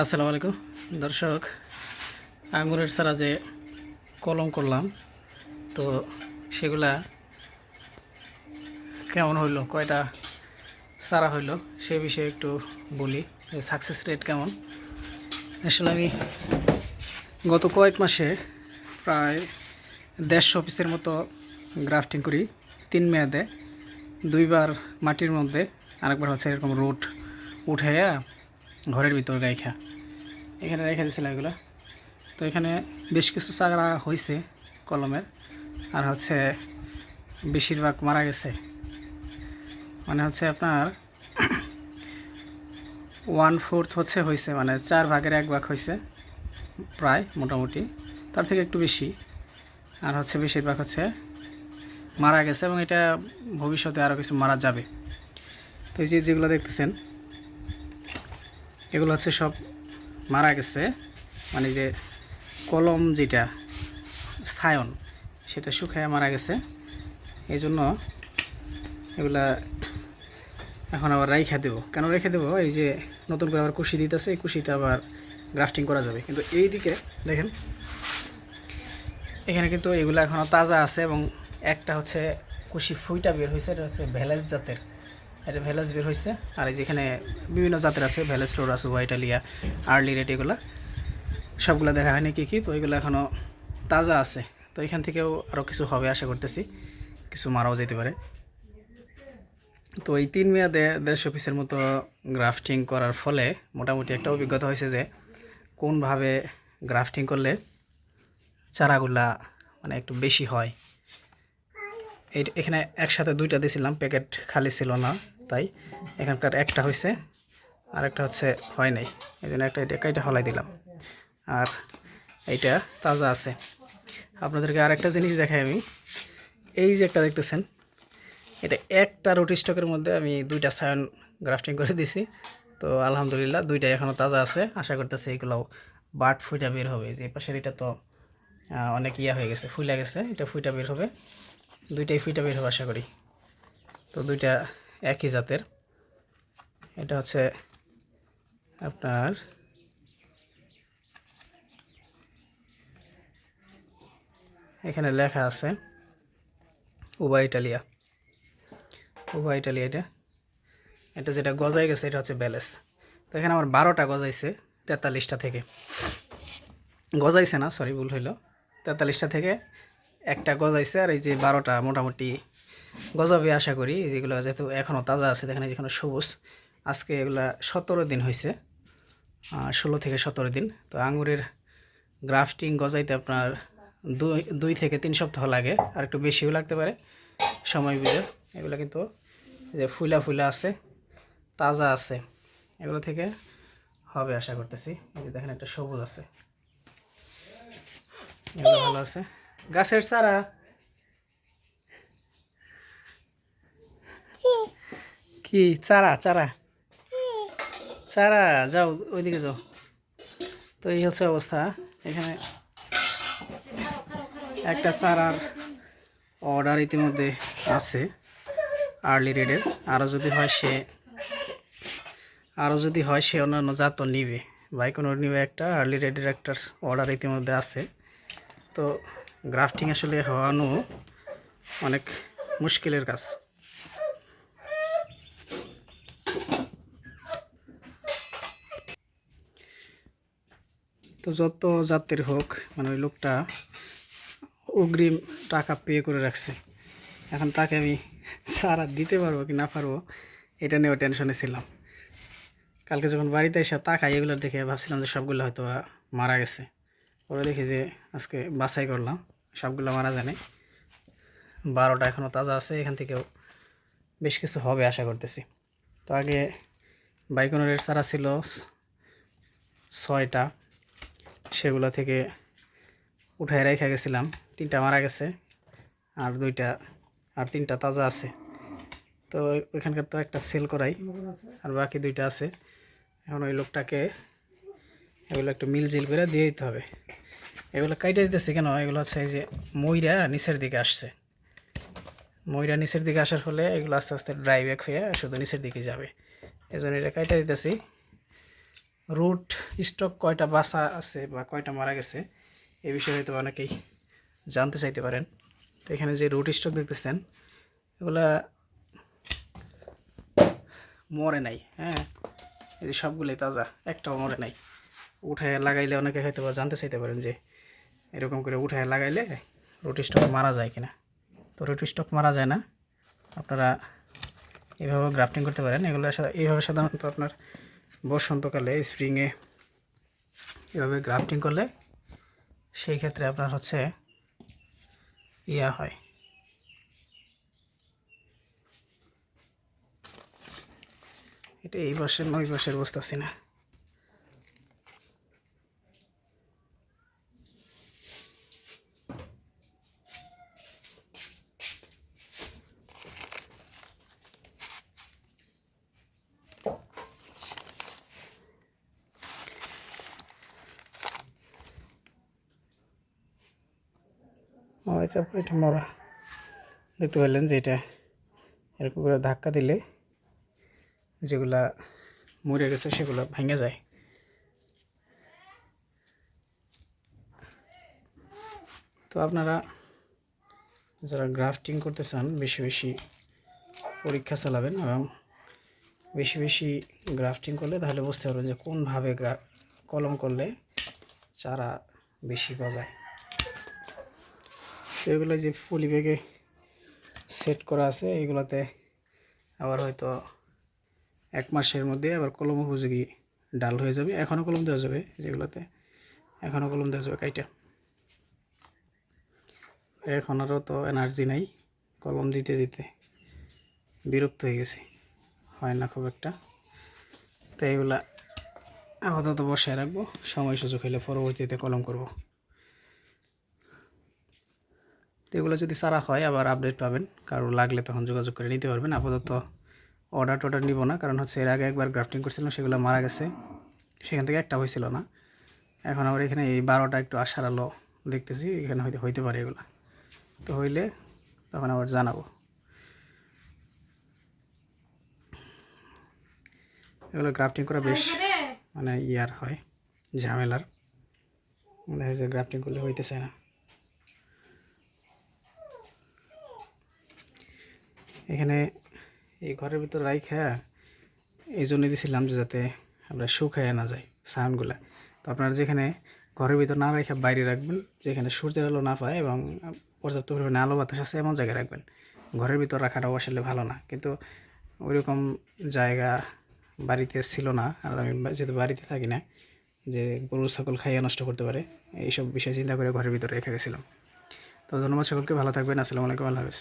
আসসালামু আলাইকুম। দর্শক আঙুরের ছাড়া যে কলম করলাম, তো সেগুলা কেমন হইল, কয়টা সারা হইল, সে বিষয়ে একটু বলি যে সাকসেস রেট কেমন। আসলে আমি গত কয়েক মাসে প্রায় দেড়শো পিসের মতো গ্রাফটিং করি, তিন মেয়াদে। দুইবার মাটির মধ্যে, আরেকবার হচ্ছে এরকম রোড উঠাইয়া ঘরের ভিতরে রেখা। এখানে রেখে দিয়েছিলাম এগুলো। তো এখানে বেশ কিছু চারা হয়েছে কলমের। আর হচ্ছে বেশিরভাগ মারা গেছে। মানে হচ্ছে আপনার ওয়ান ফোর্থ হচ্ছে হয়েছে মানে চার ভাগের এক ভাগ হয়েছে প্রায় মোটামুটি। তার থেকে একটু বেশি। আর হচ্ছে বেশিরভাগ হচ্ছে মারা গেছে এবং এটা ভবিষ্যতে আরও কিছু মারা যাবে। তো এই যে যেগুলো দেখতেছেন এগুলো হচ্ছে সব মারা গেছে। মানে যে কলম যেটা, সায়ন, সেটা শুকায় মারা গেছে। এই জন্য এগুলা এখন আবার রাইখা দেবো। কেন রেখে দেবো? এই যে নতুন করে আবার কুশি দিতেছে, এই কুশিতে আবার গ্রাফটিং করা যাবে। কিন্তু এই দিকে দেখেন, এখানে কিন্তু এগুলো এখনও তাজা আছে এবং একটা হচ্ছে কুশি ফুইটা বের হয়েছে, এটা হচ্ছে ভ্যালেজ জাতের। এটা ভ্যালেজ বের হয়েছে আর এই যেখানে বিভিন্ন জাতের আছে ভ্যালেজ টোর আছে হোয়াইটালিয়া আর্লি রেট এগুলো। সবগুলো দেখা হয়নি কী কী, তো এগুলো এখনও তাজা আছে। তো এখান থেকেও আরও কিছু হবে আশা করতেছি। কিছু মারাও যেতে পারে। তো এই তিন মেয়াদে দেড়শো পিসের মতো গ্রাফটিং করার ফলে মোটামুটি একটা অভিজ্ঞতা হয়েছে যে, কোনভাবে গ্রাফটিং করলে চারাগুলা মানে একটু বেশি হয়। এখানে একসাথে দুইটা দিয়েছিলাম, প্যাকেট খালি ছিল না, তাই এখানকার একটা হয়েছে আর একটা হচ্ছে হয় নাই, এই জন্য একটা এটা কাইটা হলাই দিলাম, আর এইটা তাজা আছে। আপনাদেরকে আরেকটা জিনিস দেখাই আমি, এই যে একটা দেখতেছেন, এটা একটা রুটি স্টকের মধ্যে আমি দুইটা সায়ন গ্রাফটিং করে দিছি, তো আলহামদুলিল্লাহ দুইটাই এখনও তাজা আছে, আশা করতেছি এগুলোও বাট ফুইটা বের হবে যে পাশের এটা তো অনেক ইয়া হয়ে গেছে, ফুইলা গেছে, এটা ফুইটা বের হবে। দুইটাই ফিটা বের হবে, আশা করি। তো দুইটা একই জাতের। এটা হচ্ছে আপনার এখানে লেখা আছে উবা ইটালিয়া। উবা ইটালিয়া এটা। এটা যেটা গজাই গেছে, এটা হচ্ছে ব্যালেন্স তো এখানে আমার বারোটা গজাইছে, তেতাল্লিশটা থেকে। গজাইছে না সরি ভুল হইল। তেতাল্লিশটা থেকে একটা গজাইছে আর এই যে বারোটা মোটামুটি গজাবে আশা করি, যেগুলো যেহেতু এখনও তাজা আছে, দেখেন যেখানে সবুজ। আজকে এগুলা সতেরো দিন হয়েছে ষোলো থেকে সতেরো দিন। তো আঙুরের গ্রাফটিং গজাইতে আপনার দুই দুই থেকে তিন সপ্তাহ লাগে, আর একটু বেশিও লাগতে পারে, সময় বুঝে। এগুলো কিন্তু যে ফুলা ফুলা আছে, তাজা আছে, এগুলো থেকে হবে আশা করতেছি। দেখেন একটা সবুজ আছে, এগুলো ভালো আছে। গাছের চারা। কি? চারা চারা। চারা যাও ওইদিকে যাও। তো এই হচ্ছে অবস্থা। এখানে একটা চারার অর্ডার ইতিমধ্যে আছে আর্লি রেডের আরও যদি হয় সে আরও যদি হয় সে অন্যান্য জাত নিবে। বাইকোনো নিবে একটা আর্লি রেডের একটা অর্ডার ইতিমধ্যে আছে। তো গ্রাফটিং আসলে হওয়ানো অনেক মুশকিলের কাজ। তো যত জাতের হোক মানে ওই লোকটা অগ্রিম টাকা পে করে রাখছে। এখন তাকে আমি সারা দিতে পারব কি না পারব, এটা নিয়েও টেনশনে ছিলাম। কালকে যখন বাড়িতে এসে তাকাই এগুলো দেখে ভাবছিলাম যে সবগুলো হয়তো মারা গেছে। পরে দেখি যে আজকে বাছাই করলাম। সবগুলো মারা জানে। বারোটা এখনও তাজা আছে, এখান থেকেও বেশ কিছু হবে আশা করতেছি। তো আগে বাইকনের সারা ছিল ছয়টা, সেগুলো থেকে উঠায় রেখে গেছিলাম। তিনটা মারা গেছে, আর দুইটা, আর তিনটা তাজা আছে। তো ওইখানকার তো একটা সেল করাই, আর বাকি দুইটা আছে। এখন ওই লোকটাকে এগুলো একটু মিল জিল করে দিয়ে দিতে হবে। এগুলো কাইটে দিতেছে কেন? এগুলো হচ্ছে এই যে ময়রা নিচের দিকে আসছে। ময়রা নিচের দিকে আসার ফলে এগুলো আস্তে আস্তে ড্রাই ব্যাক হয়ে শুধু নিচের দিকে যাবে। এই জন্য এটা কাইটে দিতেছি। রুট স্টক কয়টা বাসা আছে বা কয়টা মারা গেছে, এ বিষয়ে হয়তো অনেকেই জানতে চাইতে পারেন। তো এখানে যে রুট স্টক দেখতেছেন, এগুলা মরে নাই হ্যাঁ? এই যে সবগুলোই তাজা, একটাও মরে নাই। উঠায় লাগাইলে অনেকে হয়তো বা জানতে চাইতে পারেন যে এরকম করে উঠায় লাগাইলে রুট স্টক মারা যায় কিনা। তো রুট স্টক মারা যায় না। আপনারা এভাবে গ্রাফটিং করতে পারেন। এগুলো এইভাবে সাধারণত আপনার বসন্তকালে, স্প্রিংয়ে এভাবে গ্রাফটিং করলে সেই ক্ষেত্রে আপনার হচ্ছে ইয়া হয়। এটা এই পাশের নয় পাশের বুঝতেছি না। ও এটা এটা মরা। দেখতে পারলেন যে এটা এরকম করে ধাক্কা দিলে যেগুলা মরে গেছে সেগুলো ভেঙে যায়। তো আপনারা যারা গ্রাফটিং করতে চান, বেশি বেশি পরীক্ষা চালাবেন এবং বেশি বেশি গ্রাফটিং করলে তাহলে বুঝতে পারবেন যে কোনভাবে কলম করলে চারা বেশি গজায়। তো এগুলো যে পলি ব্যাগে সেট করা আছে, এগুলোতে আবার হয়তো এক মাসের মধ্যে আবার কলম উপযোগী ডাল হয়ে যাবে। এখনও কলম দেওয়া যাবে যেগুলোতে। এখনও কলম দেওয়া যাবে কাইটা। এখন আরও তো এনার্জি নাই কলম দিতে দিতে। বিরক্ত হয়ে গেছি। হয় না খুব একটা। তো এগুলা আপাতত বসায় রাখব। সময় সুযোগ হলে পরবর্তীতে কলম করব। তো এগুলো যদি সারা হয়, আবার আপডেট পাবেন। কারও লাগলে তখন যোগাযোগ করে নিতে পারবেন। আপাতত অর্ডার টর্ডার নিব না, কারণ হচ্ছে এর আগে একবার গ্রাফটিং করছিলাম, সেগুলো মারা গেছে। সেখান থেকে একটা হয়েছিল না। এখন আবার এখানে এই বারোটা একটু আশার আলো দেখতেছি, এখানে হয়তো হইতে পারে এগুলো। তো হইলে তখন আবার জানাব। এগুলো গ্রাফটিং করা বেশ মানে ইয়ার হয়, ঝামেলার। মনে হয় যে গ্রাফটিং করলে হইতেছে না। এখানে এই ঘরের ভিতর রাইখা এই জন্য দিয়েছিলাম যে যাতে আমরা শুকায় না যায় সাউন্ডগুলা তো আপনারা যেখানে ঘরের ভিতর না রেখে বাইরে রাখবেন, যেখানে সূর্যের আলো না পায় এবং পর্যাপ্ত পরিমাণে আলো বাতাস আছে এমন জায়গায় রাখবেন। ঘরের ভিতর রাখাটাও আসলে ভালো না। কিন্তু ওইরকম জায়গা বাড়িতে ছিল না, আর আমি যেহেতু বাড়িতে থাকি না, যে গরু, ছাগল খাইয়ে নষ্ট করতে পারে, এইসব বিষয় চিন্তা করে ঘরের ভিতরে রেখে গেছিলাম। তো ধন্যবাদ সকলকে, ভালো থাকবেন, আসসালামু আলাইকুম, আল্লাহ হাফিজ।